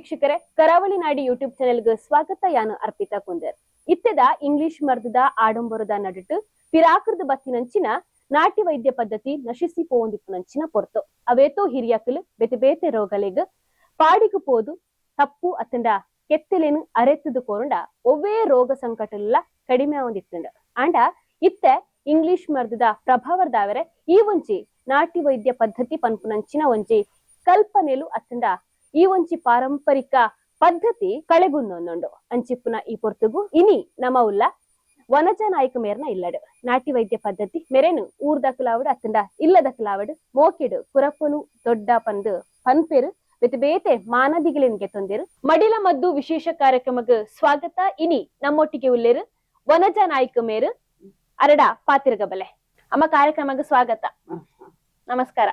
ವೀಕ್ಷಕರೇ, ಕರಾವಳಿ ನಾಡಿ ಯೂಟ್ಯೂಬ್ ಚಾನೆಲ್ಗೆ ಸ್ವಾಗತ. ಯಾನು ಅರ್ಪಿತಾ ಕುಂದರ್. ಇತ್ತೆದ ಇಂಗ್ಲಿಷ್ ಮರ್ದದ ಆಡಂಬರದ ನಡುಟು, ಪಿರಾಕೃದ ಬತ್ತಿನಂಚಿನ ನಾಟಿ ವೈದ್ಯ ಪದ್ಧತಿ ನಶಿಸಿ ಪೋಂದಿಪ್ಪುನಂಚಿನ ಪೊರ್ತು. ಅವೇತೋ ಹಿರಿಯಕಲು ಬೇತೆ ಬೇತೆ ರೋಗಲೆಗ್ ಪಾಡಿಗು ಪೋದು, ತಪ್ಪು ಅತ್ತಂಡ, ಕೆತ್ತಲೇನು ಅರೆತದು ಕೋರುಂಡ, ಒವ್ವೇ ರೋಗ ಸಂಕಟಲ್ಲ ಕಡಿಮೆ ಆಂದಿತ್ತುಂಡ ಅಂಡ ಇತ್ತೆ ಇಂಗ್ಲಿಷ್ ಮರ್ದದ ಪ್ರಭಾವದಾವರೆ ಈ ಒಂಜಿ ನಾಟಿ ವೈದ್ಯ ಪದ್ಧತಿ ಪನ್ಪುನಂಚಿನ ಒಂಜಿ ಕಲ್ಪನೆಲು ಅತ್ತಂಡ ಈ ಒಂಜಿ ಪಾರಂಪರಿಕ ಪದ್ಧತಿ ಕಳೆಗುನ್ನೊಂದುಂಡು ಅಂಚಿಪ್ಪುನ ಈ ಪೊರ್ತುಗು ಇನಿ ನಮ ಉಲ್ಲ ವನಜ ನಾಯಕ ಮೇರ್ನ ಇಲ್ಲಡು. ನಾಟಿ ವೈದ್ಯ ಪದ್ಧತಿ ಮೆರೆನು ಊರ್ ದಕ್ಕಲಾವಡು ಅತ್ತಂಡ ಇಲ್ಲ ದಕ್ಕಲಾವಡು ಮೋಕಿಡು ಕುರಪ್ಪನು ದೊಡ್ಡ ಪಂದು ಪನ್ಪೆರು ವಿತ್ ಬೇತೆ ಮಾನದಿಗಳಿನ್ಗೆ ತೊಂದಿರು. ಮಡಿಲ ಮದ್ದು ವಿಶೇಷ ಕಾರ್ಯಕ್ರಮಕ್ಕೆ ಸ್ವಾಗತ ಇನಿ ನಮ್ಮೊಟ್ಟಿಗೆ ಉಲ್ಲೇರು ವನಜ ನಾಯಕ ಮೇರು ಅರಡ ಪಾತಿರಗಬಲೆ ಅಮ್ಮ ಕಾರ್ಯಕ್ರಮಕ್ಕೆ ಸ್ವಾಗತ. ನಮಸ್ಕಾರ.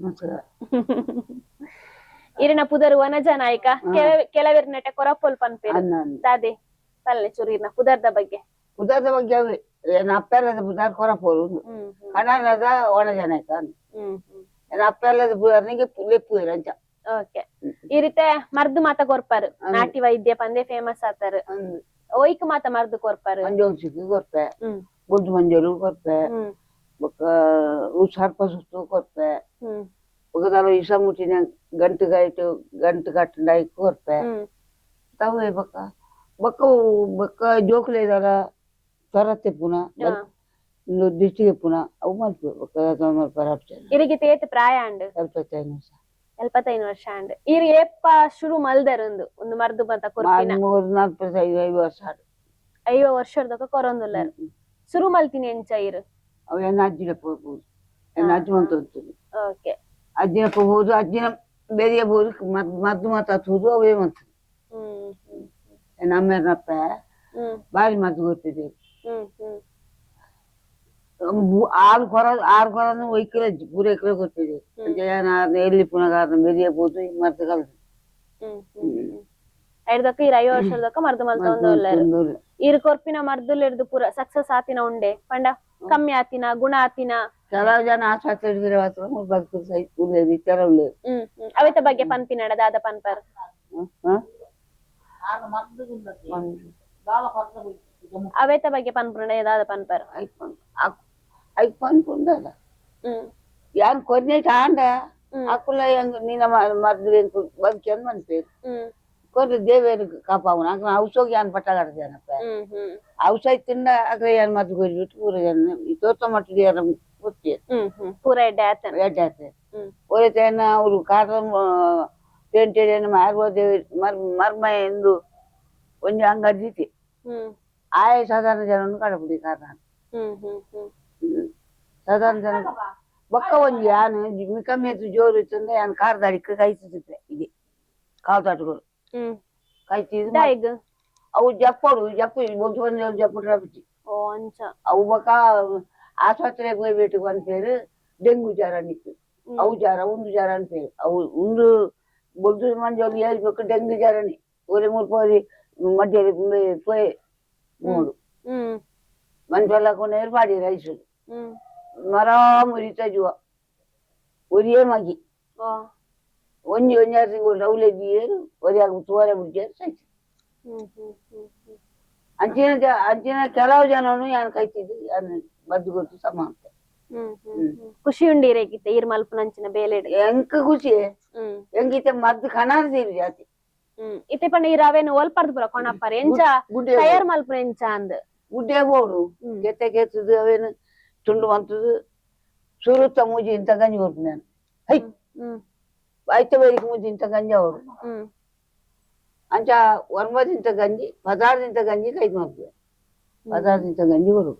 ನಮಸ್ಕಾರ. ಇರಿನ ಪುದರ್ ನಾಯಕ ಕೆಲ- ಕೆಲವೆರ್ ನೆಟ ಕೊರಪೊಲ್ ಪನ್ಪೇರು. ದಾದೆ ತಲ್ಲೆ ಚೂರಿನ ಪುದರ್ದ ಬಗ್ಗೆ. ಪುದರ್ದ ಬಗ್ಗೆ ಅವೆ ಏನ್ ಅಪ್ಪೆಲ್ಲದ ಪುದರ್ ಹ್ಮ್ ಕನ್ನಡದ ಒಣ ಜನ ಆಯ್ತಾ ಏನ್ ಅಪ್ಪೆಲ್ಲದ ಬುಧಾರ್ನಿಗೆ ಲೆಪ್ಪು ಇರಂಚ ಓಕೆ. ಈ ರೀತಿ ಮರ್ದು ಮಾತ ಕೊರ್ಪಾರು. ನಾಟಿ ವೈದ್ಯ ಪಂದೆ ಫೇಮಸ್ ಆತಾರು. ಒಯ್ಕ್ ಮಾತ ಮರ್ದು ಕೊರ್ಪಾರು. ಮಂಜೋಸಿಗೆ ಕೊರ್ಪೆ. ಗುಡ್ಡು ಮಂಜೋಲು ಕೊರ್ಪೆ. ಹ್ಮ್. ಬೊಕ್ಕ ಸರ್ಪ ಸುತ್ತು ಕೊರ್ಪೆ. ಹ್ಮ್ ಬೊಕ್ಕದಾಲ ಇಸ ಮುಟ್ಟಿನ ಗಂಟು ಕಟ್ಟಂಡಾಯಿ ಕೊರ್ಪೆ. ತವೆ ಬೊಕ್ಕ? ಬೊಕ್ಕ ಬೊಕ್ಕ ಜೋಕುಲೆ ಇದಾರ ತರತ್ತೆ ಪುನ ಅವು ಮಲ್ಪೆ ಬೊಕ್ಕ ಮಲ್ಪರ ಇರಿಗೆ ತೇತ್ ಪ್ರಾಯ ಅಂಡ್ ಸ್ವಲ್ಪ ಟೈಮ್ ಎಲ್ಪತ್ತೈದು ವರ್ಷ ಅಂಡ್ ಇರಿ ಏಪ್ಪ ಶುರು ಮಲ್ದರಂದು ಒಂದು ಮರ್ದು ಬಂತ ಕೊರ್ಪಿನ. ಮೂರು ನಾಲ್ಕು ಐದು ವರ್ಷ ಐವ ವರ್ಷದಕ ಕೊರೊಂದುಲ್ಲರ್. ಶುರು ಮಲ್ತೀನಿ ಎಂಚ ಇರು. ಅವು ಎನ್ನ ಹೋಗ್ಬೋದು ಎನ್ನ ಅಜ್ಜಿ ಅಂತ ಓಕೆ. ಅಜ್ಜಿನ ಹೋಗ್ಬೋದು ಅಜ್ಜಿನ ಬೇರೆ ಬೋದು ಮದ್ದು ಮದ್ದು ಮಾತಾಡ್ಬೋದು ಅವೇ ಮಂತ ಹ್ಮ್ ಹ್ಮ್ ಎನ್ನ ಅಮ್ಮನಪ್ಪ ಹ್ಮ್ ಬಾರಿ ಮದ್ದು ಗೊತ್ತಿದೆ ಹ್ಮ್ ಹ್ಮ್ ಆರು ಕೊರ ಆರು ಕೊರನು ಒಯ್ಕಲ ಪೂರ ಎಕರೆ ಗೊತ್ತಿದೆ ಜಯನ ಎಲ್ಲಿ ಪುನಗಾರನ ಬೆರಿಯಬಹುದು ಮದ್ದು ಕಲ್ತು ಹ್ಮ್ ಹ್ಮ್ ಹ್ಮ್ ಐದಕ್ಕ ಇರ್ ಐವ ವರ್ಷದಕ ಮರ್ದು ಮಲ್ತ ಒಂದುಲ್ಲರ್ ಇರ್ ಕೊರ್ಪಿನ ಮರ್ದುಲ್ ಹಿಡ್ದು ಪೂರ ಸಕ್ಸಸ್ ಆತಿನ ಉಂಡೆ ಪಂಡ ಕಮ್ಮಿ ಆತಿನ ಗುಣ ಆತಿನ ಕೆಲವು ಜನ ಆಸ್ಪತ್ರೆ ಹಿಡಿದ್ರೆ ಮಾತ್ರ ಬದುಕು ಸೈ ಉಳ್ಳೇದು ಕೆಲವು ಹ್ಮ್ ಹ್ಮ್ ಅವೆತ ಬಗ್ಗೆ ಪನ್ಪಿನಡ ದಾದ ಪನ್ಪರ್ ಅವೆತ ಬಗ್ಗೆ ಪನ್ಪುಂಡ ದಾದ ಪನ್ಪರ್ ಐಫೋನ್ ಐಫೋನ್ ಪುಂಡಲ್ಲ ಹ್ಮ್ ಯಾನ್ ಕೊನ್ನೆ ತಾಂಡ ಹ್ಮ್. ಅಕ್ಕುಲ ಹೆಂಗ್ ನಿನ್ನ ಮರ್ದು ಬದುಕೇನ್ ಮನ್ಪೇರು ಹ್ಮ್ ಕೊರ್ರೆ ದೇವೇರು ಕಾಪಾವನ ಅಕ್ಕ ಔಷಧ ಯಾನ್ ಪಟ್ಟಗಾಡ್ದೇನಪ್ಪ ಹ್ಮ್ ಹ್ಮ್ ಔಷಧ ತಿಂದ ಅಕ್ಕ ಯಾನ್ ಮದ್ದು ಕೊಯ್ಬಿಟ್ಟು ಪೂರ ಜನ ಈ ತೋಟ ಪೂರ ಎಡ್ಡೆ ಆತನ. ಎಡ್ಡೆ ಆತೆ ಅವರು ಕಾರ್ ಪೇಂಟೇನ ಮಾರ್ಬೋದೇ ಮರ್ ಮರ್ಮ ಎಂದು ಒಂದು ಅಂಗಡಿ ಹ್ಮ್. ಆಯ ಸಾಧಾರಣ ಜನ ಕಡಪುಡಿ ಕಾರಣ. ಸಾಧಾರಣ ಜನ ಬೊಕ್ಕ ಒಂದು ಯಾನು ಕಮ್ಮಿ ಎತ್ತು ಜೋರು ಇತ್ತಂದ್ರೆ ಯಾನ್ ಕಾರ್ ಅಡಿಕೆ ಕಾಯ್ತಿದ್ದೆ ಇದೆ. ಕಾವು ತಾಟುಗಳು. ಕಾಯ್ತಿದ್ದು ಅವು ಜಪ್ಪಡು ಜಪ್ಪು ಒಂದು ಒಂದು ಜಪ್ಪು ಅಂಚ. ಅವು ಬೊಕ್ಕ ಆಸ್ಪತ್ರೆಗೆ ಹೋಗ್ಬಿಟ್ಟು ಒಂದು ಪೇರು ಡೆಂಗು ಜ್ವರ ನಿಕ್ಕು ಅವು ಜ್ವರ ಒಂದು ಜ್ವರ ಅಂತ ಪೇರು ಅವು ಒಂದು ಬೊದ್ದು ಮಂಜಲ್ಲಿ ಹೇಳ್ಬೇಕು ಡೆಂಗು ಜ್ವರನೇ ಒರೆ ಮೂರು ಪೋರಿ ಮಧ್ಯದಲ್ಲಿ ಪೋಯ್ ಮೂಡು ಹ್ಮ್ ಮನ್ಪೆಲ್ಲ ಕೊನೆ ಬಾಡಿ ರೈಸು ಹ್ಮ್ ಮರ ಮುರಿತ ಜುವ ಒರಿಯೇ ಮಗಿ ಓ ಒಂಜಿ ಒಂಜಾರು ತಿಂಗಳು ರೌಲೆ ಬೀರು ಒರಿಯಾಗ ತೋರೆ ಬಿಡ್ಜಾರು ಸಾಯ್ತು ಹ್ಮ್ ಹ್ಮ್ ಹ್ಮ್ ಹ್ಮ್ ಅಂಚಿನ ಜ ಅಂಚಿನ ಕೆಲವು ಜನನು ಯಾನ್ ಕೈತಿದ್ದು ಯಾನ್ ಬದ್ದು ಗೊತ್ತು ಸಮ ಅಂತ. ಹ್ಮ್ ಹ್ಮ್ ಹ್ಮ್. ಖುಷಿ ಉಂಡಿರೇಗಿತ್ತೆ ಈರ್ ಮಲ್ಪುನಂಚಿನ ಬೇಲೆಡ್ ಎಂಕ ಖುಷಿ? ಹ್ಮ್. ಎಂಗಿತ ಮದ್ದು ಕಣಾರ ಸೇರಿ ಜಾತಿ. ಇತ್ತೆ ಪಂಡ ಈ ರವೆನು ಒಲ್ಪರ್ದು ಬರ ಕೊಣಪ್ಪರ್. ಎಂಚ ಗುಡ್ಡೆ ತಯಾರ್ ಮಲ್ಪುನ ಎಂಚ ಅಂದ್. ಗುಡ್ಡೆ ಬೋಡು ಹ್ಮ್. ಕೆತ್ತ ಕೆತ್ತದು ಅವೇನು ತುಂಡು ಮಂತದು ಸುರುತ್ತ ಮೂಜಿ ಇಂತ ಗಂಜಿ ಕೊಡ್ತು ನಾನು. ಹೈ. ಆಯ್ತ ಬೇರಿಗೆ ಮೂಜಿ ಇಂತ ಗಂಜಿ ಅವರು. ಅಂಚ ವರ್ಮದಿಂತ ಗಂಜಿ ಪದಾರ್ದಿಂತ ಗಂಜಿ ಕೈ ಮಾಡ್ತೀವಿ ಪದಾರ್ದಿಂತ ಗಂಜಿ ಕೊಡು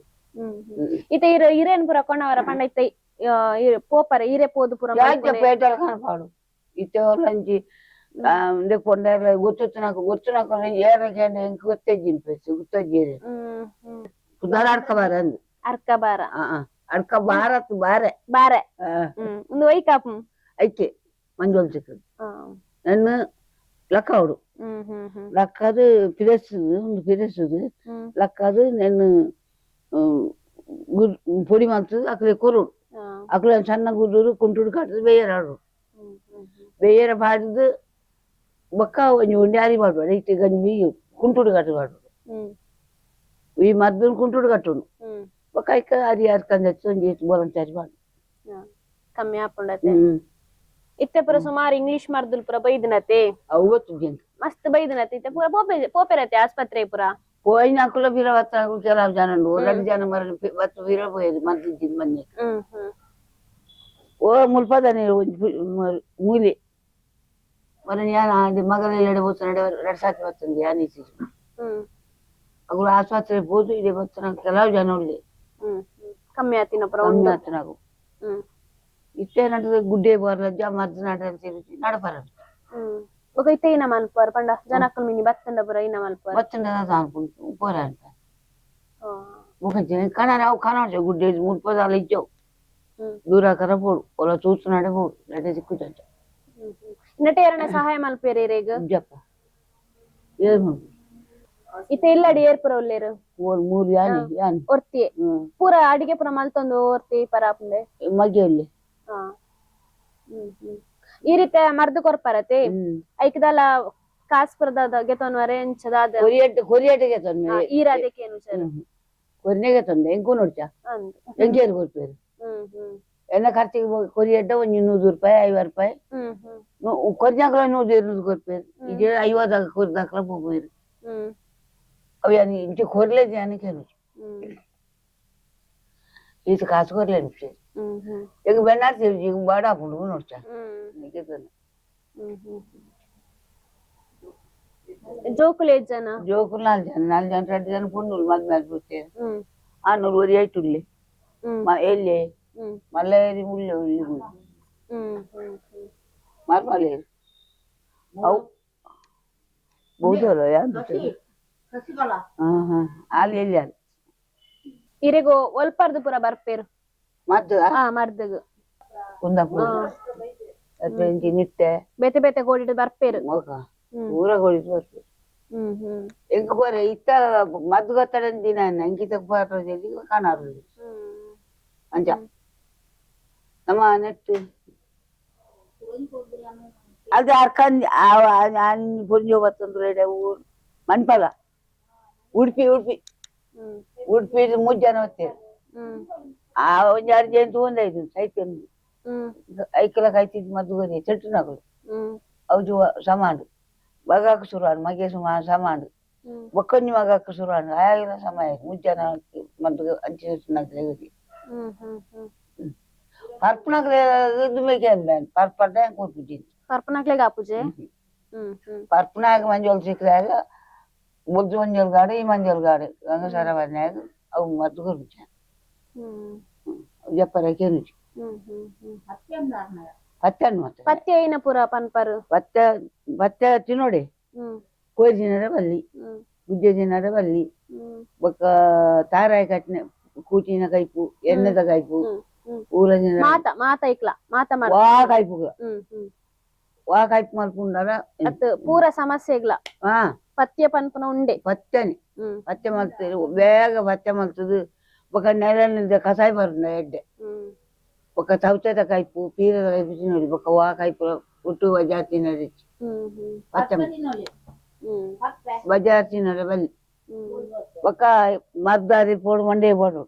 ఇత ఇరేన్ పుర కొనవర పండ ఇత పోపర ఇరే పోదు పుర పేటల కనపాడు ఇతోలంచి కొండల గుర్తొచ్చు నాకు గుర్తు నాకు ఏరకండి గుర్తొచ్చింది పేసి గుర్తొచ్చేది కుదారు అడకబార అంది అడకబార అడక భారత్ బారే బారే ఉంది వై కాపం అయితే మంజోల్ చిక్కదు నన్ను లక్కవుడు లక్కదు పిరసుదు ఉంది పిరసుదు లక్కదు నేను ಪೊಡಿ ಮಾಡ್ತದೆ ಅಕ್ಲೆ ಕೊರು. ಅಕಲೆ ಸಣ್ಣ ಗುಡ್ಡೂರು ಕುಂಟುಡು ಕಾಡ್ತದೆ ಬೇಯರ ಆಡು ಬೇಯರ ಬಾಡಿದು ಬೊಕ್ಕ ಒಂಜಿ ಉಂಡೆ ಅರಿ ಮಾಡುವ ಇಟ್ಟು ಗಂಜಿ ಕುಂಟುಡು ಕಟ್ಟು ಹ್ಮ್. ಈ ಮದ್ದನ್ ಕುಂಟುಡು ಕಟ್ಟುನು ಬೊಕ್ಕ ಇಕ್ಕ ಅರಿ ಹರ್ಕೊಂಡ್ ಹಚ್ಚಿ ಒಂಜಿ ವಾಲಂಟಿಯರ್ ಮಾಡು. ಕಮ್ಮಿ ಹಾಕೊಂಡತೆ ಹ್ಮ್. ಇತ್ತೆ ಪುರ ಸುಮಾರು ಇಂಗ್ಲಿಷ್ ಮರ್ದುಲ್ ಪುರ ಬೈದಿನತೆ ಅವು ಗೊತ್ತು ಜನ ಮಸ್ತ್ ಬೈದಿನತೆ ಇತ್ತೆ ಪೂರ ಪೋಪೆ ಪೋಪೆರತೆ ಆಸ್ಪತ್ರೆ ಪುರ. పోయిన అక్కుల బీర వస్తా కూర్చోరా జనండి జనం మరి వస్త బీర పోయేది జిమ్మని ఓ ముల్పదని మూలి మరి నేను మగలు ఎడబోతున్నాడు రెడసాకి వస్తుంది అనేసి అప్పుడు ఆసుపత్రి పోతూ ఇది వస్తున్నాం కెలవు జనండి కమ్మి ఆతినప్పుడు కమ్మి ఆతినాకు ఇట్టే నడుతుంది గుడ్డే పోరలజ్జా మధ్య నడపరండి ఒకೈತೆ ಇನ್ನ ಮಲ್ಪುವರ್ ಪಂಡ ಜನಕ್ಕಲ್ ಮಿನಿ ಬತ್ತಂಡ ಪುರ ಇನ್ನ ಮಲ್ಪುವರ್ ಬತ್ತಂಡ ಅನ್ಕೊಂಡು ಪುರ ಅಂತ ఒక జనకన రావు కానో గుడ్డే మూడు పదాలు ఇచ్చావు దూరా కర పోడు వాళ్ళు చూస్తున్నాడే పోడు లేదా చిక్కుతా ಇನ್ನಟ ಎರಡನೇ ಸಹಾಯ ಮಲ್ಪೇರಿ ರೇಗ ಜಪ್ಪ ಏನು ಇತ್ತೆ ಇಲ್ಲ ಅಡಿ ಏರ್ ಪುರ ಒಲ್ಲೇರು ಓರ್ ಮೂರು ಯಾನಿ ಯಾನಿ ಒರ್ತಿ ಪೂರ ಅಡಿಗೆ ಪುರ ಮಲ್ತೊಂದು ಓರ್ತಿ ಪರಾಪುಂಡೆ ಮಗ್ಗೆ ಒಲ್ಲೆ ಹಾ ಹ್ಮ್ ಹ್ಮ್ ಈ ರೀತಿ ಮರ್ದು ಕೊರ್ಪರತೆ ಐಕದಲ್ಲ ಕಾಸ್ಪುರದ ಗೆತೋನ್ವರೆ ಎಂಚದಾದ ಕೊರಿಯಟ್ ಕೊರಿಯಟ್ಗೆ ತಂದೆ ಈರಾದಕ್ಕೇನು ಸರ್ ಕೊರಿನೆಗೆ ತಂದೆ ಹೆಂಗೂ ನೋಡ್ಚಾ ಅಂದ್ ಹೆಂಗೇರು ಕೊಡ್ತೇವೆ ಹ್ಮ್ ಹ್ಮ್ ಎಲ್ಲ ಖರ್ಚಿಗೆ ಕೊರಿಯಡ್ಡ ಒಂದು ನೂರು ರೂಪಾಯಿ ಐವತ್ತು ರೂಪಾಯಿ ಹ್ಮ್ ಹ್ಮ್ ಕೊರಿಯಾಗಲ ನೂರು ಇರುದು ಕೊಡ್ತೇವೆ ಇದೇ ಐವತ್ತು ಕೊರಿದಾಕಲ ಹೋಗ್ಬೇಕು ಹ್ಮ್ ಅವು ಯಾನಿ ಇಂಚೆ ಕೊರ್ಲೆ ಜಾನಿ ಕೇಳು ಹ್ಮ್ ಹ್ಮ್ 맨날 지금 뭐라 부르고 놀자. 이게 그네. ಜೋಕುಲ ಎಷ್ಟು ಜನ? ಜೋಕುಲ್ ಜನ ನಾಲ್ಕು ಜನ ಎರಡು ಜನ ಪುಣ್ಣುಲ್ ಮದ್ ಮ್ಯಾಚ್ ಬರ್ತೀವಿ ಆ ನೂರುವರಿ ಆಯ್ತು ಇಲ್ಲಿ. ಎಲ್ಲಿ? ಮಲ್ಲೇರಿ ಮುಳ್ಳು ಇಲ್ಲಿ ಮಾರ್ ಮಲ್ಲೇರಿ. ಅವು ಬಹುದಲ್ಲ ಇರೆಗೋ ಒಲ್ಪಾರ್ದು ಪುರ ಬರ್ಪೇರು. ಮದ್ದು? ಹಾ ಮರ್ದಗ್. ಕುಂದಪುರ. ಅತ್ತೆ ನಿಟ್ಟೆ? ಬೇತೆ ಬೇತೆ ಗೋಡಿಡ್ ಬರ್ಪೇರು. ಮೋಕ ಊರ ಹೋಳಿದ್ ಬರ್ತು ಹ್ಮ್ ಹ್ಮ್. ಬರ ಇತ್ತ ಮದ್ದು ಗೊತ್ತಡಂದಿನ ನಂಗಿತ ಬಾರೋದಲ್ಲಿ ಕಾಣಾರು ಅಂಜ. ನಮ್ಮ ನೆಟ್ಟು. ಅದು ಅರ್ಕಂದ್ ಪುಂಜೋ ಬತ್ತಂದ್ರೆ ಊರು. ಮನ್ಪಲ ಉಡುಪಿ ಉಡುಪಿ. ಉಡುಪಿ ಮುಜ್ಜನ ಹೊತ್ತೇರು ಹ್ಮ್. ಒಂದು ಅರ್ಜೆಂಟ್ ಒಂದಾಯ್ತು ಸೈಕಲ್ ಹ್ಮ್ ಐಕಲ ಕಾಯ್ತಿದ್ ಮದ್ದು ಬರೀ ಚೆಟ್ಟು ನಗಲು ಹ್ಮ್ ಅವು ಸಮಾಡು ಬಗಾಕ ಶುರುವಾಡು ಮಗೆ ಸುಮಾ ಸಮಾಡು ಹ್ಮ್ ಬೊಕ್ಕಂಜಿ ಮಗಾಕ ಶುರುವಾಡು ಆಗಿನ ಸಮಯ ಮುಜ್ಜನ ಮದ್ದು ಅಂಚಿ ನಗಲಿ ಹ್ಮ್ ಹ್ಮ್ ಹ್ಮ್ ಪರ್ಪನಗಲ ಇದು ಬೇಕೆ ಅಂದ ಪರ್ಪಡ್ಡ ಕೂತ್ಬಿಟ್ಟಿದ್ದು ಕರ್ಪನಾಕ್ಲೆಗ್ ಆಪುಜೆ ಹ್ಮ್ ಹ್ಮ್ ಪರ್ಪನಾಗ ಮಂಜೋಲ್ ಸಿಕ್ಕದಾಗ ಬುದ್ಧ ಮಂಜೋಲ್ ಗಾಡು ಈ ಮಂಜೋಲ್ ಗಾಡು ಗಂಗಸರ ಮನ್ಯಾಗ ಅವು ಮದ್ದು ಕೊಡ್ಬಿಟ್ಟ ಹ್ಮ್ ಜಪ್ಪರ ಕೇನುಚಿ ಹ್ಮ್ ಹ್ಮ್ ಹ್ಮ್. ಪತ್ತನ್ನು ಮತ್ತೆ ಪತ್ತಿ ಐನ ಪುರ ಪನ್ಪರ್? ಭತ್ತ ಭತ್ತ ತಿನ್ನೋಡೆ ಕೋರಿ ದಿನದ ಬಲ್ಲಿ ಗುಜ್ಜೆ ದಿನದ ಬಲ್ಲಿ ಬೊಕ್ಕ ತಾರಾಯಿ ಕಟ್ನೆ ಕೂಟಿನ ಕೈಪು ಎಣ್ಣೆದ ಕೈಪು ಊರ ದಿನ ಮಾತ ಮಾತ ಐಕ್ಲ ಮಾತ ಮಾಡ ವಾ ಕೈಪು ವಾ ಕೈಪು ಮಲ್ಪುಂಡಾರ ಅತ್ತು ಪೂರ ಸಮಸ್ಯೆಗ್ಲ ಹಾ. ಪತ್ಯ ಪನ್ಪನ ಉಂಡೆ. ಪತ್ತೆನೆ ಪತ್ತೆ ಮಲ್ತದೆ ಬೇಗ ಪತ್ತೆ ಮಲ್ತದು. ఒక నెల నుంచి కషాయి పడుతున్నాయి ఎడ్డ. ఒక తవితేత కైపు పీర కైపు తినది ఒక వాకైపు ఉట్టు బజార్ తినది బజార్ తినది బల్లి ఒక మద్దారి పోడు మండే పోడు.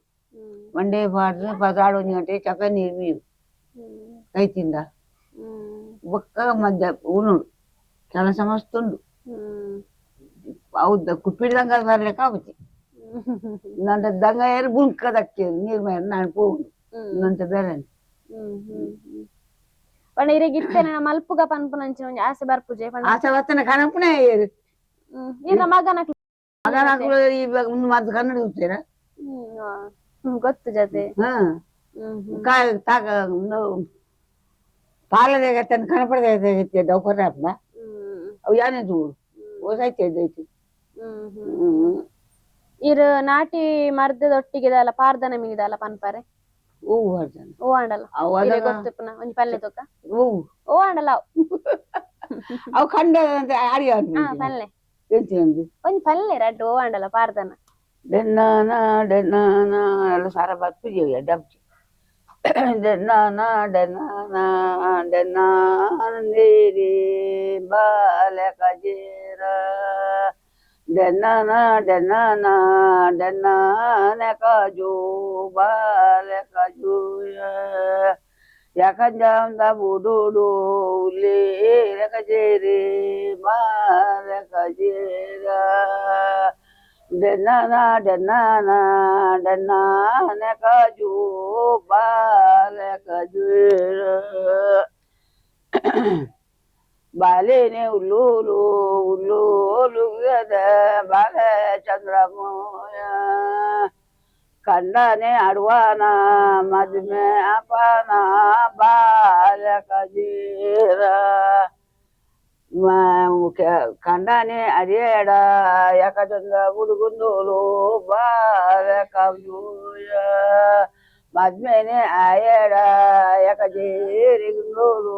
మండే పాడు పదాడు అంటే చక్క నీరు మీరు కై తిందా? ఒక్క మధ్య ఉన్నాడు చాలా సమస్తుండు అవుద్దా సార్ లేక అవుతుంది ನನ್ನ ದಂಗಯರು ಬುಂಕದಕ್ಕೆ ನೀರ್ ಮೇಲೆ ನಾನು ಹೋಗುದು ನಂತ ಬೇರೆ ಪಂಡ ಇರೆಗ್ ಇರ್ತೇನೆ ನಮ್ಮ ಅಲ್ಪುಗ ಪನ್ಪು ನಂಚಿನ ಒಂಜಿ ಆಸೆ ಬರ್ಪುಜೆ ಪಂಡ ಆಸೆ ಬರ್ತನ ಕಣಪುಣ ಏರು ಇನ್ನ ಮಗನ ಮಗನ ಇವಾಗ ಮುಂದೆ ಮಾತು ಕನ್ನಡ ಹೋಗ್ತೀರಾ ಗೊತ್ತು ಜೊತೆ ತಾಕ ಪಾಲದಾಗ ತನ್ನ ಕಣಪಡದ ಡೌಕರ್ ಅಪ್ಪ ಅವು ಯಾನೇ ದೂರು ಓದೈತೆ ಐತೆ ಹ್ಮ್ ಹ್ಮ್ ಇರ್ ನಾಟಿ ಮರ್ದದ ಒಟ್ಟಿಗೆ ಅಲ್ಲ ಪಾರ್ದನ ಮಿಗಿದಲ್ಲ ಪನ್ಪಾರೆ ಓ ಆಂಡಲ್ಲ ಅವಾಗ ಇರೆ ಗೊತ್ತುಪ್ಪನ ಒಂಜಿ ಪಲ್ಲೆ ತೊಕ್ಕ ಹೂವು ಓ ಆಂಡಲ್ಲ ಅವು. ಅವು ಕಂಡ ಹಾ ಪಲ್ಲೆ. ಎಂತಿನಂದು ಒಂಜಿ ಪಲ್ಲೆ ರಡ್ಡು ಓ ಆಂಡಲ್ಲ ಪಾರ್ದನ. ಡೆನ್ನಾನ ಡೆನ್ನಾನ ಎಲ್ಲ ಸಾರ ಬರ್ತಿದ್ದೀವಿ ಡಬ್ಜಿ ದೆನ್ನಾನ ಡೆನ್ನಾನ ನೀರಿ ಬಾಲಕ ಜೇರ ಡೆನ್ನಾನ ಡೆನ್ನಾನ ಡೆನ್ನಾನ ಕಾಜು ಬಾಲಕ ಜೂಯ ಯಾಕಂಜಾಂದ ಬುಡುಡು ಉಲಿ ಕಜೇರಿ ಬಾಲಕ ಜೇರ ಡೆನ್ನಾನ ಡೆನ್ನಾನ ಡೆನ್ನಾನ ಕಾಜು ಬಾಲಕ బలిని ఉల్లూలు ఉల్లూలు బాలచంద్రము కండని అడవాన మధ్యమే అపన బాలకజీర కండని అదేడ ఎకచంద్ర ఉడుగుందులు బాలకూయ ಅರಿಯಡ ಯಾಕಂದ್ರ ಹುಡುಗುಂದೋಲು ಬಾಲಕ ಜೂಯ ಮದ್ಮೇನೆ ಆಯಡ ಯಾಕ ಜೇರಿಗುಂದೋಲು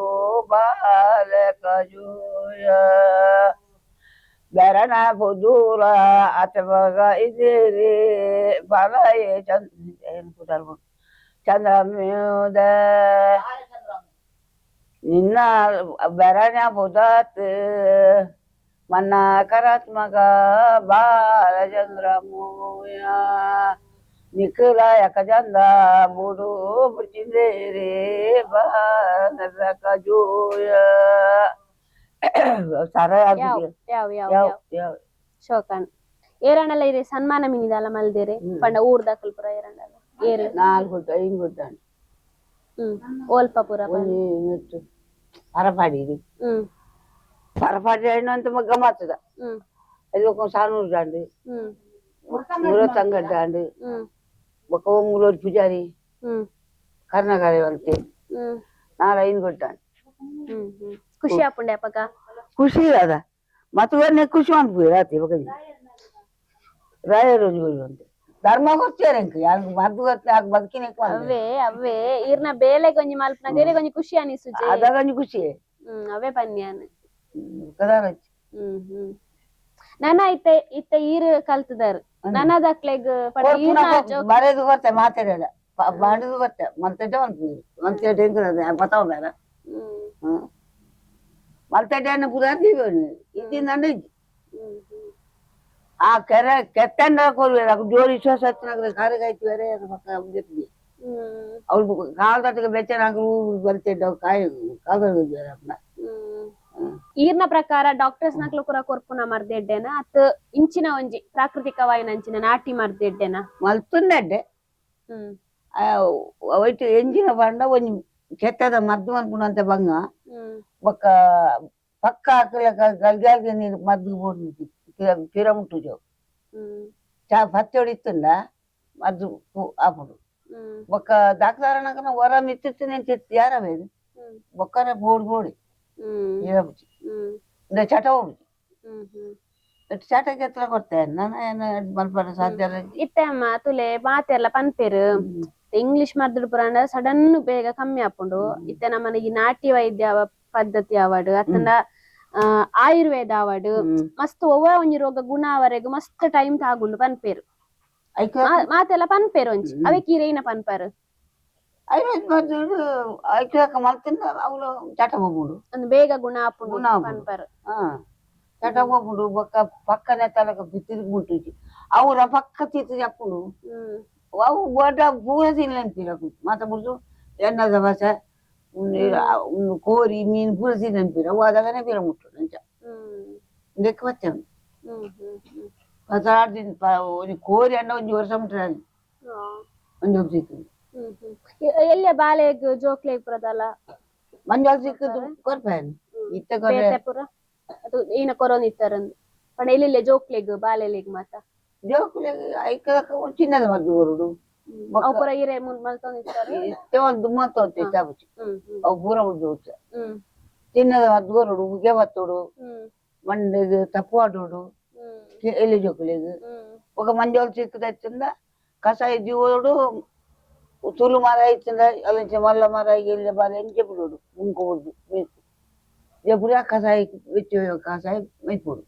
ಬಾಲಕ ಜೂಯ ಬೆರನ ಬುದೂರ ಅತವಾಗ ಇದ್ದೀರಿ ಬಲಯೇ ಚಂದ್ರ ಏನು ಕೂತಾರ ಚಂದ್ರ ಮ್ಯೂದ ನಿನ್ನ ಬೆರನ ಬುದತ್ ಮನ್ನ ಕರಾತ್ಮಕ ಬಾಲಚಂದ್ರ ನಿಖಲಾಯಕಜಂದ ಮೂಡು ಮುಚ್ಚಿಂದೇರಿ ಬಾನಕಜೂಯ ಸರ ಯಾವ ಯಾವ ಯಾವ ಶೋಕನ್ ಏರಣಲ್ಲ ಇರಿ ಸನ್ಮಾನ ಮಿನಿದಲ್ಲ ಮಲ್ದೇರಿ ಪಂಡ ಊರ್ ದಾಖಲ್ಪುರ ಏರಣಲ್ಲ ಏರ್ ನಾಲ್ಕು ಗುಡ್ಡ ಐದು ಗುಡ್ಡ ಹ್ಮ್ ಓಲ್ಪಪುರ ಪರಪಾಡಿ ಹ್ಮ್ ಪರಪಾಡಿ ಹಣ್ಣು ಅಂತ ಗಮ್ಮತ್ತದ ಹ್ಮ್ ಅದು ಸಾನೂರು ದಾಂಡು ತಂಗಡ್ ದಾಂಡು ಹ್ಮ್ ఒక మూడోడు పూజారి ಹ್ಮ್ కర్ణగారి వాళ్ళకి ಹ್ಮ್ నాలుగు ఐదు కొట్టాను ಹ್ಮ್ ಹ್ಮ್ ಖುಷಿ ಆಪುಂಡೆ ಅಪ್ಪಗ ఖుషి కదా మతగారిని ఖుషి అనిపోయి రాత్రి ఒక రాయే రోజు కూడా అంతే ధర్మకు వచ్చారు ఇంక మద్దు వస్తే నాకు బతికిన ఎక్కువ ಅವೇ ಅವೇ ಈರ್ನ ಬೇಲೆ ಗೊಂಜಿ ಮಲ್ಪನ ಬೇರೆ ಗೊಂಜಿ ಖುಷಿ ಅನಿಸುಜೆ అదగని ఖుషి ಹ್ಮ್ ಅವೇ ಪನ್ಯಾನ್ కదా వచ్చి ಹ್ಮ್ ಹ್ಮ್ ನನ್ನ ಇತ್ತೆ ಇತ್ತ ಈರ್ ಕಲ್ತದಾರ್ ನಾನಾ ದಾಖಲೆಗ್ ಬರೆದು ಬರ್ತೆ ಮಾತಾಡಲ್ಲ ಬರೆದು ಬರ್ತೆ ಮಲ್ತೆಡ್ಡೆ ಒಂದು ಮಲ್ತೆಡ್ಡೆ ಹೆಂಗಿರೋದು ಗೊತ್ತಾವ ಬೇಡ ಮಲ್ತೆಡ್ಡೆ ಅನ್ನ ಪುರ ದೀವಿ ಇದ್ದಿಂದಂಡ ಇದ್ದು ಆ ಕೆರೆ ಕೆತ್ತಂಡ ಕೊರ್ವೇರ ಜೋರು ವಿಶ್ವಾಸ ಹತ್ತಿನಾಗ ಕಾರಿಗಾಯ್ತು ಬೇರೆ ಜೊತೆಗೆ ಅವ್ರು ಕಾಲ್ದಾಟಿಗೆ ಬೆಚ್ಚನಾಗ ಬರ್ತಿದ್ದವು ಕಾಯಿ ಕಾಲ್ದಾಗ ಬೇರೆ ಅಪ್ಪನ ಈರ್ನ ಪ್ರಕಾರ ಡಾಕ್ಟರ್ಸ್ ನಕ್ಲು ನಕ್ಲುಕುರ ಕೊರ್ಪುನ ಮರ್ದೆಡ್ಡೆನ ಅತ್ ಇಂಚಿನ ಒಂಜಿ ಪ್ರಾಕೃತಿಕವಾಗಿ ಅಂಚಿನ ನಾಟಿ ಮರ್ದೆಡ್ಡೆನ ಮಲ್ತುಂಡೆಡ್ಡೆ ಹ್ಮ್ ಒಯ್ತು ಎಂಜಿನ ಬಂಡ ಒಂಜಿ ಕೆತ್ತದ ಮದ್ದು ಮಲ್ಪುಣಂತ ಬಂಗ ಬೊಕ್ಕ ಪಕ್ಕ ಹಾಕಲ ಗಲ್ಗಾಲ್ಗೆ ನೀರು ಮದ್ದು ಬೋಡ್ನು ತೀರ ಮುಟ್ಟುಜೋ ಚಾ ಪತ್ತೆ ಹೊಡಿತುಂಡ ಮದ್ದು ಆಪುಡು ಬೊಕ್ಕ ದಾಖಲಾರಣಕನ ವರ ಮಿತ್ತಿತ್ತು ನೆಂಚಿತ್ತು ಯಾರ ಬೇದು ಬೊಕ್ಕರೆ ಬೋಡ್ ಬೋಡಿ ಹ್ಮ್. இந்த ಚಟ ಹೋಗ್ಬಿಟ್ಟು ಚಟ ಕೆತ್ತಲ ಕೊಡ್ತೆ. ನನ್ನ ಮಲ್ಪರ ಸಾಧ್ಯ ಇತ್ತೆ ಅಮ್ಮ ತುಲೆ ಮಾತೆಲ್ಲ ಪನ್ಪೇರು. ಇಂಗ್ಲಿಷ್ ಮದ್ದು ಪುರಾಣ ಸಡನ್ ಬೇಗ ಕಮ್ಮಿ ಆಪುಂಡು ಇತ್ತೆ ಈ ನಾಟಿ ವೈದ್ಯ ಪದ್ಧತಿ ಆವಾಡು ಅತ್ತಂಡ ಆಯುರ್ವೇದ ಆವಾಡು ಮಸ್ತ್ ಒವ್ವ ಒಂಜಿ ರೋಗ ಗುಣ ಅವರೆಗೂ ಮಸ್ತ್ ಟೈಮ್ ತಾಗುಂಡು ಪನ್ಪೇರು. ಮಾತೆಲ್ಲ ಪನ್ಪೇರು ಒಂಜಿ. ಅವೇ ಕೀರೇನ ಪನ್ಪಾರು. ಐದು ಐಕ್ಯಕ ಮಲ್ತಿಂದ ಅವಳು ಚಟ ಹೋಗ್ಬಿಡು ಒಂದು ಬೇಗ ಗುಣ ಗುಣ ಆಗ್ಬಿಡು. ಹಾ ಚಟ ಹೋಗ್ಬಿಡು ಬೊಕ್ಕ ಪಕ್ಕನೆ ತಲಕ ತಿರುಗ್ಬಿಟ್ಟಿದ್ವಿ ಅವರ ಪಕ್ಕ ತಿರ್ಗಿ ಹಾಕ್ಬಿಡು ಹ್ಮ್ ಅವು ಬೋಟ ಪೂರ ತಿನ್ನಂತೀರ ಮಾತಾಡ್ಬಿಡ್ತು ಎಣ್ಣದ ಬಸ ಕೋರಿ ಮೀನು ಪೂರ ತಿನ್ನಂತೀರ ಅವು ಆದಾಗನೇ ಬೀರ ಮುಟ್ಟು ನಂಚ ಹ್ಮ್ ಇದಕ್ಕೆ ಮತ್ತೆ ಹ್ಮ್ ಹ್ಮ್ ಹ್ಮ್ ಪದಾರ್ಥ ಕೋರಿ ಅಣ್ಣ ಒಂಜಿ ವರ್ಷ ಮುಟ್ಟ ಹಾ. ಒಂದು ಹೋಗ್ತಿತ್ತು ಎಲ್ಲೇ ಬಾಲೆಗ್ ಜೋಕ್ಲೇಗ್ಪುರದಲ್ಲ ಮಂಜಾಲ್ ಸಿಕ್ಕದು ಕೊರ್ಪೆನ್ ಇತ್ತ ಬೇತೆಪುರ ಅದು ಏನ ಕೊರೋನ ಇತ್ತರಂದು. ಪಂಡ ಇಲ್ಲಿಲ್ಲೆ ಜೋಕ್ಲೆಗ್ ಬಾಲೆಲೆಗ್ ಮಾತ ಜೋಕ್ಲೆಗ್ ಐಕ ಚಿನ್ನದ ಮದ್ದು ಬರುಡು ಅವು ಪುರ ಇರೆ ಮುಂದ್ ಮಲ್ತೊಂದಿತ್ತಾರೆ ಇತ್ತೆ ಒಂದು ಮತ್ತೊಂದು ಇತ್ತಾಗುಚಿ ಅವು ಪೂರ ಮುದ್ದು ಚಿನ್ನದ ಮದ್ದು ಬರುಡು ಉಗೆ ಬತ್ತೋಡು ಮಂಡಿಗೆ ತಪ್ಪು ಆಡೋಡು ಎಲ್ಲಿ ಜೋಕ್ಲೆಗ್? ಒಗ ಮಂಜಾಲ್ ಸಿಕ್ಕದ ಕಸಾಯ ಜೀವೋಡು తూలు మారాయి ఇచ్చిందా అలించే మళ్ళ మారాయి వెళ్ళే మారాయి అని చెప్పినోడు ఇంకోడు మీకు ఎప్పుడు ఆ కషాయి వచ్చే కషాయి అయిపోడు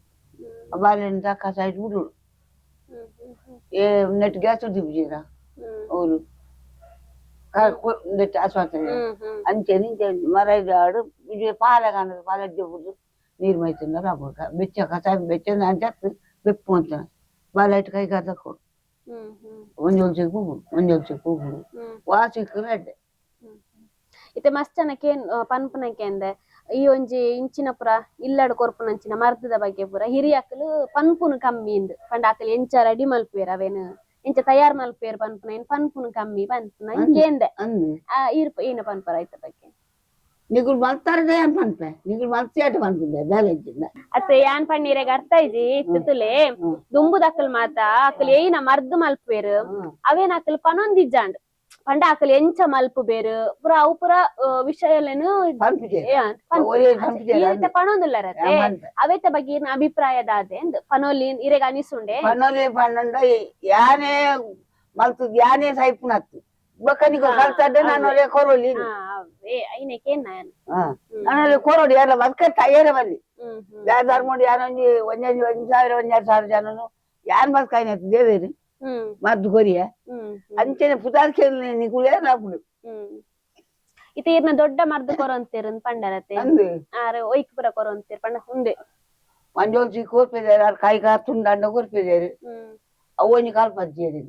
వాళ్ళని ఆ కషాయి పుట్టుడు ఏ నెట్గా చూపించిరా ఊరు ఆసుపత్రి అంతేని మరాయి ఆడు పాల కానీ పాల చెప్పుడు నీరు మైతున్నారు అప్పుడు బెచ్చ కషాయం బెచ్చని అంటే బెప్పు అంటున్నారు వాళ్ళ ఇటుకై కదా ಬೆಪ್ಪು ಅಂತ ಬಾಲ ಇಟ್ಟು ಕೈ ಕಾದ ಕೊಡು ಹ್ಮ್ ಹ್ಮ್. ಒಂಜೊಲ್ಸಿಗೆ ಹೋಗುದು ಒಂಜೊಲ್ಸಿಗೆ ಹೋಗುದು ಅಡ್ಡೆ ಇತ್ತೆ ಮಸ್ತ್ ಜನಕ್ಕೆ ಪನ್ಪನಕ್ಕೆ ಅಂದೆ. ಈ ಒಂಜಿ ಇಂಚಿನ ಪುರ ಇಲ್ಲಡ್ ಕೊರ್ಪುನಂಚಿನ ಮರ್ದದ ಬಗ್ಗೆ ಪುರ. ಹಿರಿಯಕ್ಕಲು ಪನ್ಪುನು ಕಮ್ಮಿ ಇಂದು. ಪಂಡ ಆಕಲು ಎಂಚ ರೆಡಿ ಮಲ್ಪೇರ ಅವೇನು. ಎಂಚ ತಯಾರ್ ಮಲ್ಪೇರ್ ಪನ್ಪುನ ಏನ್ ಪನ್ಪುನು ಕಮ್ಮಿ ಪನ್ಪುನ. ಹಿಂಗೆ ಅಂದೆ. ಆ ಇರ್ಪ ಏನ ಪನ್ಪರ ಐತ ಬಗ್ಗೆ? ನಿಗುಲ್ ಮಲ್ತಾರದೆ అని ಪನ್ಪೆ? నీకు ಪನ್ಪಿದ್ದೆ ಬೇಲೆ ಇದ್ದಿದ್ದ ಅತ್ತೆ ಯಾನ್ ಪನ್ನೀರೆಗ್ ಅರ್ಥ ಇಜಿ ತುತುಲೆ ಹ್ಮ್. ದುಂಬುದ ಅಕ್ಕಲ್ ಮಾತ? ಅಕ್ಕಲ್ ಏನ ಮರ್ದ್ ಮಲ್ಪೇರ್ ಅವೇನ ಅಕ್ಕಲ್ ಪನೊಂದಿಜ್ಜಾಂಡ್? ಪಂಡ ಅಕ್ಕಲ್ ಎಂಚ ಮಲ್ಪು ಬೇರು ಪುರ ಅವು ಪುರ ವಿಷಯಲೇನು ಪನೊಂದುಲ್ಲರತ್ತೆ ಅವೇತ ಬಗ್ಗೆ ಇರ್ನ ಅಭಿಪ್ರಾಯದ ಅದೆ? ಪನೋಲಿ ಇರೆಗ ಅನಿಸುಂಡೆ? ಪನ್ನೊಲಿ ಪನ್ನೊಂಡ ಯಾನೇ ಮಲ್ತು ಯಾನೇ ಸೈಪುನತ್ತು. ಹಾ, ಕಲ್ತಡ್ಡೆ ನಾನು ಹಾ ನಾನು. ಕೊರೊಡಿ ಯಾರ್ ಹ್ಮ್ ಹ್ಮ್. ಯಾರು ಮಾಡಿ ಯಾರೊಂಜಿ ಒಂಜೊಂಜಿ ಸಾವಿರ ಸಾವಿರ ಜನನು ಯಾರ್ ಮತ್ ದೇವೇರಿ. ಹ್ಮ್. ಮದ್ದು ಕೊರಿಯ ಹ್ಮ್ ಅಂಚನೆ ಪುತಾರ್ ಕೇಳಿ ಹ್ಮ್. ಇತ ಇರ್ನ ದೊಡ್ಡ ಮರ್ದು ಕೊರಂತೀರ ಪಂಡರತೆ ಆರೆ ಒಯ್ಕ್ ಪುರ ಕೊರೊಂತೀರ್ ಪಂಡ ಉಂಡೆ. ಮಂಜೋಲ್ಸಿ ಕೋರ್ಪಿದ್ದಾರೆ ಅವ್ರ ಕಾಯಿ ಕಾರ್ತುಂಡ ಕೋರ್ಪಿದ್ದಾರೆ ಹ್ಮ್. ಅವನಿ ಕಾಲ್ ಪಜ್ಜಿಯರಿ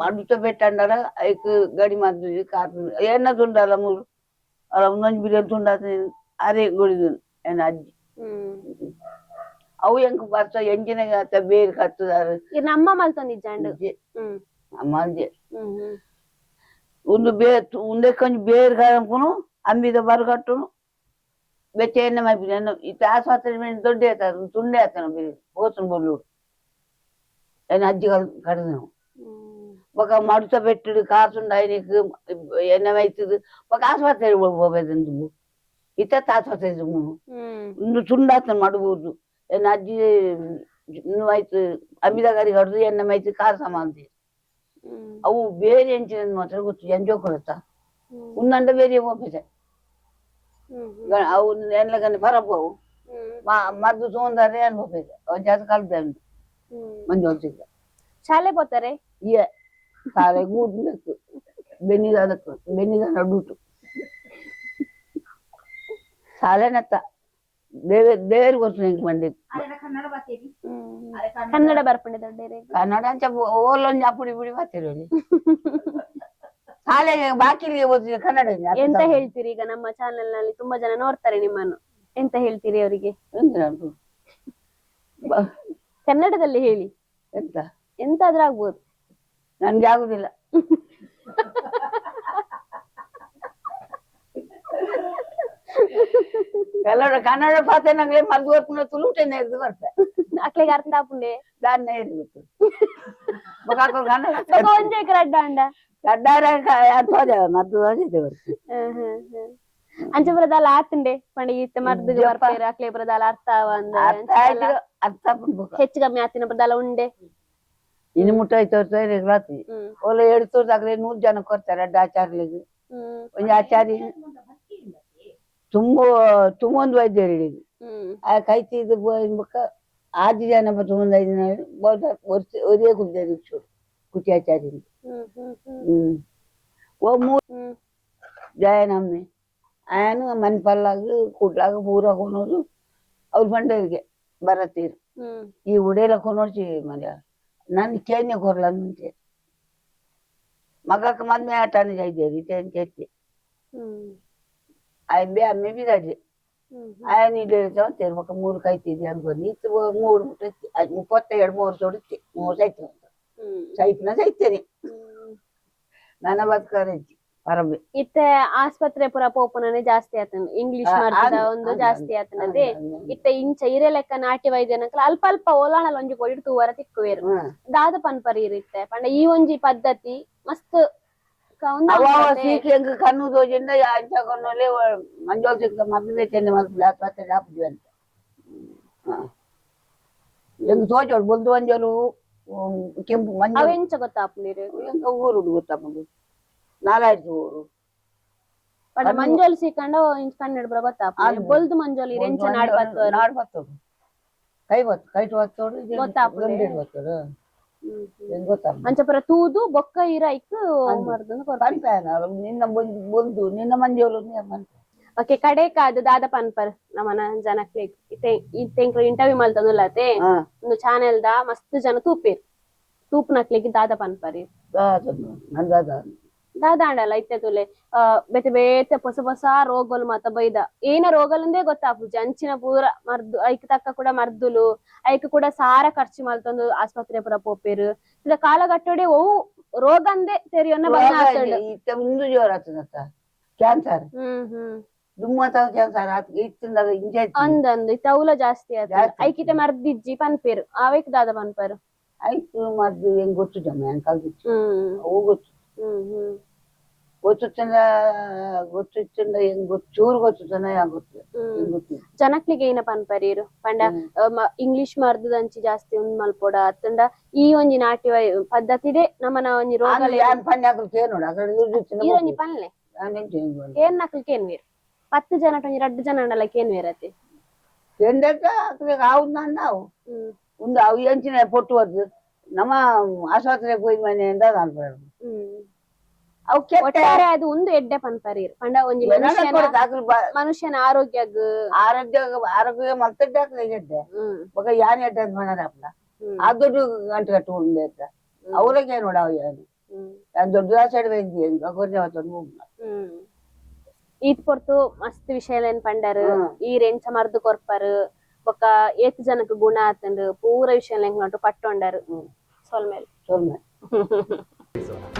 మడుతో పెట్టండా ఐకు గడి మద్దతు కాదు. ఏమన్నా తుండాల మూడు? అలా ఉందని బిర్యానీ తుండాలి నేను. అరే గుడి నేను అజ్జి అవు ఎంక పర్త ఎంజిన కాత బేరు కత్తుదారు. అమ్మ మళ్ళీ నిజండు. అమ్మ ఉండు బే ఉండే కొంచెం బేరు కనుకును అమ్మిద బరగట్టును బెచ్చేయడం అయిపోయింది ఇటు ఆసుపత్రి మీద దొడ్డేతాను తుండేతాను పోతున్న బొల్లు నేను అజ్జి కడుతున్నాం ఒక మడుత పెట్టుడు కాకుండా ఆయనకు ఎన్నమైతుంది? ఒక ఆసుపత్రి పోయేది నువ్వు ఇతర ఆసుపత్రి నువ్వు? చుండాతను మడుగుదు అది నువ్వైతే అమిత గారి కడుదు ఎన్నమైతే కారు సమాధి అవు వేరే ఎంచినది మాత్రం గుర్తు ఎంజో కొడతా. ఉందంటే వేరే పంపిస్తాయి. అవు ఎండ్ల కానీ పరపోవు మా మద్దు చూందరే అని పంపిస్తాయి. చేత కలుపుతాను మంచి వచ్చింది చాలే పోతారే? ఇయే ಕಾರೆಗೂಡ್ಲಕ್ ಬೆನ್ನಿದಾದಕ್ ಬೆನ್ನಿದ ನಡುಟು ಸಾಲನತ್ತ ದೇವೇ ದೇವ್ರಿಗೆ ಗೊತ್ತು ನಿಂಗೆ ಬಂದಿತ್ತು ಕನ್ನಡ ಬರ್ಪಣೆ ಕನ್ನಡ ಅಂತ ಓಲೊಂದು ಅಪುಡಿ ಬಿಡಿ ಬರ್ತೀರಿ ಶಾಲೆಗೆ ಬಾಕಿಲಿಗೆ ಓದಿದ್ರೆ ಕನ್ನಡ ಎಂತ ಹೇಳ್ತೀರಿ ಈಗ ನಮ್ಮ ಚಾನೆಲ್ನಲ್ಲಿ ತುಂಬಾ ಜನ ನೋಡ್ತಾರೆ ನಿಮ್ಮನ್ನು. ಎಂತ ಹೇಳ್ತೀರಿ ಅವರಿಗೆ? ಕನ್ನಡದಲ್ಲಿ ಹೇಳಿ. ಎಂತ? ಎಂತಾದ್ರೂ ಆಗ್ಬೋದು. ನನ್ಗಾಗುದಿಲ್ಲ ಕನ್ನಡ ಕನ್ನಡ ಪಾತೆ ನಂಗೆ ಮದ್ದು ಹೊತ್ತು ತುಳುಟೇನೆ ಇದ್ದು ಬರ್ತೆ ಅಕ್ಲೆಗೆ ಅರ್ಥ ಆಪುಂಡೆ ದಾನ್ನೇ ಇರ್ಬೇಕು ಮಗಾಕೋ ಕನ್ನಡ ಒಂಜೆ ಕರಡ್ಡ ಅಂಡ ಕಡ್ಡಾರ ಅರ್ಥವಾದ ಮದ್ದು ಹೋಗಿದೆ ಬರ್ತೆ ಬರದಾಲ ಆತುಂಡೆ ಪಂಡಿಗೆ ಇತ್ತ ಮರ್ದಿಗೆ ಬರ್ತಾರೆ ಅಕ್ಲೆ ಬರದಾಲ ಅರ್ಥ ಅರ್ಥ ಹೆಚ್ಚು ಕಮ್ಮಿ ಆತಿನ ಬರದಾಲ ಉಂಡೆ ಇನ್ನು ಮುಟ್ಟಾಯ್ ತೋರ್ತಾರೆ ರಾತ್ರಿ. ಒಲೆ ಎರಡು ತೋರ್ದಾಗ್ರೆ ನೂರ್ ಜನ ಕೊಡ್ತಾರೆ ಅಡ್ಡ ಆಚಾರ್ಲಿಗೆ ಒಂದ್ ಆಚಾರಿ ತುಂಬೋ ತುಂಬೊಂದು ವೈದ್ಯರು ಹಿಡಿದು ಆ ಕೈತಿ ಇದು ಬಕ್ಕ ಆದಿ ಜನ ತುಂಬ ಐದು ಜನ ಬಹುದ ವರ್ಷ ಒದೇ ಕುಡ್ದಾರಿ ಚೂರು ಕುಟಿ ಆಚಾರಿ ಹ್ಮ್ ಜಯನಮ್ಮೆ ಮೂರ್ ಮನ್ ಆನು ಕುಡ್ಲಾಗ ಪೂರ ಹೋಗೋದು ಅವ್ರ ಬಂಡವ್ರಿಗೆ ಬರತ್ತೀರು. ಈ ಉಡೇಲ ಕೊನೋಡ್ಸಿ ಮನೆಯಾಗ నన్ను చేయని కూరలను ఉంచేది మగకు మంది ఆటాన్ని చేసేది చేని చేస్తే అవి అమ్మి బిగాడి ఆయన ఇల్లు తిరుమక మూడుకు అవుతుంది అనుకోని మూడు ముప్పొత్త ఏడు మూడు చూడొచ్చి మూడు సైతం సైతం సైతుంది బతుకారు ಬದುಕರಿದ್ದಿ ಪರಬೆ ಇತ್ತೆ ಆಸ್ಪತ್ರೆ ಪುರ ಪೋಪುನನೆ ಜಾಸ್ತಿ ಆತನ. ಇಂಗ್ಲಿಷ್ ಮಾರ್ಗದ ಒಂದು ಜಾಸ್ತಿ ಆತನದೆ. ಇತ್ತ ಇಂಚ ಇರೆ ಲೆಕ್ಕ ನಾಟಿ ವೈದ್ಯನಕಲ ಅಲ್ಪ ಅಲ್ಪ ಓಲಾಣಲ್ ಒಂಜಿ ಕೊಡಿಡ್ ತೂವರ ತಿಕ್ಕುವೇರು. ದಾದ ಪನ್ಪರಿ ಇರುತ್ತೆ ಪಂಡ ಈ ಒಂಜಿ ಪದ್ಧತಿ ಮಸ್ತ್ ಕ- ಉಂದು ಅವ ಅನ್ಕೊತೆ. ಸೀಕ್ ಕಣ್ಣು ದೋಜಿಂದ ಅಂಚ ಕಣ್ಣಲ್ಲಿ ಮಂಜೋಲ್ ಸಿಕ್ಕ ಮದ್ವೆ ಚೆಂದ ಮಲ್ಪು ಆಸ್ಪತ್ರೆ ಹಾಕಿದ್ವಿ ಅಂತ. ಹೆಂಗ್ ತೋಜೋಡು ಬುಲ್ದು ಮಂಜೋಲು ಕೆಂಪು ಮಂಜ ಅವೆಂಚ ಗೊತ್ತಾಪುಂಡಿರು? ಹೆಂಗ ಊರು ನಾಲಾಯ್ತು ಊರು ಪಂಡ ಮಂಜೋಲ್ ಸಿಕ್ಕಂಡ ಇಂಚ್ಕಂಡ್ ಕನ್ನಡ ಬರ ಗೊತ್ತಾಪುಂಡು ಅದು. ಬೊಲ್ದು ಮಂಜೋಲ್ ಇರೆಂಚ ನಾಡ್ ಬತ್ತೋರು ನಾಡ್ ಬತ್ತೋಡು ಕೈ ಬತ್ತು ಕೈ. ಬತ್ತೋಡು ಹೆಂಗ್ ಗೊತ್ತಮ್ಮ ಅಂಚ ಪುರ ತೂದು ಬೊಕ್ಕ ಇರಾಯ್ಕ್ ಅಂದು. ಮರ್ದನ ಪನ್ಪೇನ ನಿನ್ನ ಬಂದು ನಿನ್ನ ಮಂಜೋಲು ಓಕೆ ಕಡೆ ಕಾದ ದಾದ ಪನ್ಪರ್ ನಮ್ಮನ ಜನಕ್ಕೆ ಇತ್ತೆಂಕ್ಲು ಇಂಟರ್ವ್ಯೂ ಮಲ್ತಂದುಲ್ಲತೆ ಲತೆ ಒಂದು ಚಾನೆಲ್ ದ ಮಸ್ತ್ ಜನ ತೂಪೇರ್. ತೂಪ್ ನಕ್ಲಿಗೆ ದಾದ ಪನ್ಪರಿ ದಾದ. ನಂದಾದ ದಾದ ಅಂಡಲ್ಲ ಇತ್ತೆ ತುಲೆ ಆ ಬೇತೆ ಬೇತೆ ಹೊಸ ಹೊಸ ರೋಗಲು ಮತ್ತ ಬೈದ ಏನ ರೋಗಲಂದೇ ಗೊತ್ತಾಪುಜಿ ಅಂಚಿನ ಪೂರ ಮರ್ದು ಐಕ್ ತಕ್ಕ ಕೂಡ ಮರ್ದುಲು ಐಕ್ ಕೂಡ ಸಾರ ಖರ್ಚು ಮಲ್ತೊಂದು ಆಸ್ಪತ್ರೆ ಪುರ ಪೋಪೇರು ಇದ ಕಾಲಗಟ್ಟೋಡೆ ಓವು ರೋಗ ಅಂದೇ ತೆರಿಯನ್ನ ಬಂದ ಆತಂಡು ಇತ್ತ ಮುಂದು ಜೋರ್ ಆತದತ್ತ ಕ್ಯಾನ್ಸರ್ ಹ್ಮ್ ಹ್ಮ್ ದುಮ್ಮತ ಕ್ಯಾನ್ಸರ್ ಆತ ಇತ್ತಿಂದ ಇಂಜೆ ಅಂದಂದು ಇತ್ತ ಅವಲ ಜಾಸ್ತಿ ಆತ ಜಾಸ್ತಿ. ಐಕಿತೆ ಮರ್ದಿಜ್ಜಿ ಪನ್ಪೇರು ಆವೇಕ್ ದಾದ ಪನ್ಪರು ಆಯ್ತು ಮದ್ದು ಹೆಂಗ್ ಗೊತ್ತು ಜಮ್ಮ ಹೆಂಗ್ ಕಲ್ದಿತ್ತು ಹ್ಮ್ ಅವು ಗೊತ್ತು ಹ್ಮ್ ಹ್ಮ್ ಹೆಂಗ್ ಗೊತ್ತು ಚೂರು ಹೆಂಗ್ ಜನಕ್ಲಿಗೆ ಏನಪ್ಪ ಪನ್ಪರೀರು ಪಂಡ ಇಂಗ್ಲಿಷ್ ಮರ್ದದ ಅಂಚಿ ಜಾಸ್ತಿ ಒಂದ್ ಮಲ್ಪೊಡ. ಅತ್ತಂಡ ಈ ಒಂಜಿ ನಾಟ್ಯ ವೈ ಪದ್ಧತಿಡೆ ನಮ್ಮನ ಒಂಜಿ ರೋಗ ಈರೊಂಜಿ ಪನ್ಲೆ ಏನ್ ನಕ್ಲ್ ಕೇನ್ ವೀರ್? ಪತ್ತು ಜನ ಒಂಜಿ ರಡ್ಡು ಜನ ಅಂಡಲ್ಲ ಕೇನ್ ವೀರತಿ ಎಂದಕ್ಕ ಅಕ್ಕಡೆ ಆవుಂದ ನಾವು. ಒಂದು ಅವು ಎಂಚಿನ ಪೊಟ್ಟು ಬರ್ದು ನಮ್ಮ ಆಸ್ಪತ್ರೆಗೆ ಹೋಯ್ದ ಮನೆಯಿಂದ ನಾನು ಬರೋದು ಅವು ಒಟ್ಟಾರೆ ಅದು ಒಂದು ಎಡ್ಡೆ ಪನ್ಪರೀರ್ ಪಂಡ ಒಂಜಿ ಮನುಷ್ಯನ ಮನುಷ್ಯನ ಆರೋಗ್ಯಗ್ ಆರೋಗ್ಯ ಆರೋಗ್ಯ ಮಲ್ತಡ್ಡ ಎಡ್ಡೆ ಬೊಕ ಯಾನ್ ಎಡ್ಡೆ ಮಾಡಾರ ಅಪ್ಪ. ಹ್ಮ್. ಆ ದೊಡ್ಡ ಗಂಟೆ ಕಟ್ಟು ಉಂಡೆ ಅಂತ. ಅವ್ರಿಗೆ ನೋಡ ಅವ ಯಾನು ನಾನು ದೊಡ್ಡ ಸೈಡ್ ಬಂದಿ ಗೊರ್ಜೆ ಅವತ್ತೊಂದು ಈತ್ ಪೊರ್ತು ಮಸ್ತ್ ವಿಷಯಲೇನ್ ಪಂಡರ್. ಈ ರೆಂಚ ಮರ್ದು ಕೊರ್ಪರ್ ಬೊಕ್ಕ ಏತ್ ಜನಕ್ ಗುಣ ಆತಂಡ್ ಪೂರ ವಿಷಯ ನೋಟು ಪಟ್ಟೊಂಡರ್. ಸೊಲ್ಮೇಲ್. ಸೊಲ್ಮೆ